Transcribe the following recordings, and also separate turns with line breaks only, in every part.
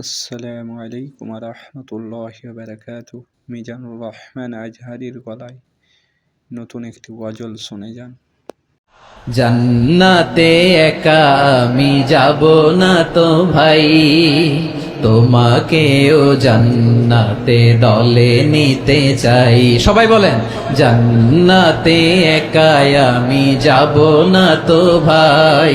আসসালামু আলাইকুম রহমতুল্লাহ বারাকাত মিজানুর রহমান আজহারির গলায় নতুন একটি গজল শুনে যান।
জান্নাতে একা আমি যাব না তো ভাই, তোমাকেও জান্নাতে দলে নিতে চাই। সবাই বলেন, জান্নাতে একা আমি যাব না তো ভাই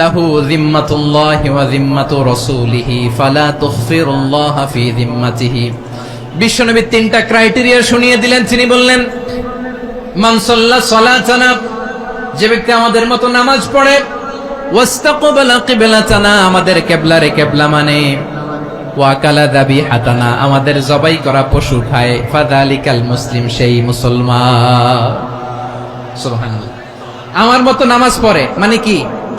লাহু ফালা তিনটা ক্রাইটেরিয়া শুনিয়ে দিলেন। বললেন যে ব্যক্তি আমাদের মতো নামাজ পড়ে, ওয়াস্তাকবালা কিবলাতানা, আমাদের কেবলারে কেবলা মানে ওয়াকালা দাবি হাতানা আমাদের জবাই করা পশু খায় ফাদালিকাল মুসলিম সেই মুসলমান। আমার মতো নামাজ পড়ে মানে কি?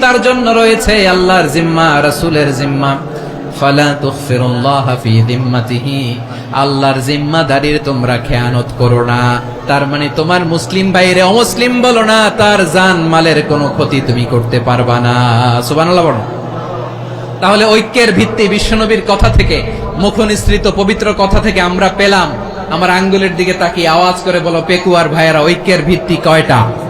তার জন্য রয়েছে আল্লাহর জিম্মা, রাসূলের জিম্মা। মানে ক্ষতি তুমি করতে না। বলো। তাহলে ঐক্যের ভিত্তি বিশ্বনবীর কথা থেকে, মুখনিসৃত পবিত্র কথা থেকে আমরা পেলাম। আমার আঙ্গুলের দিকে তাকিয়ে আওয়াজ করে বলো, পেকুয়ার ভাইয়েরা, ঐক্যের ভিত্তি কয়টা?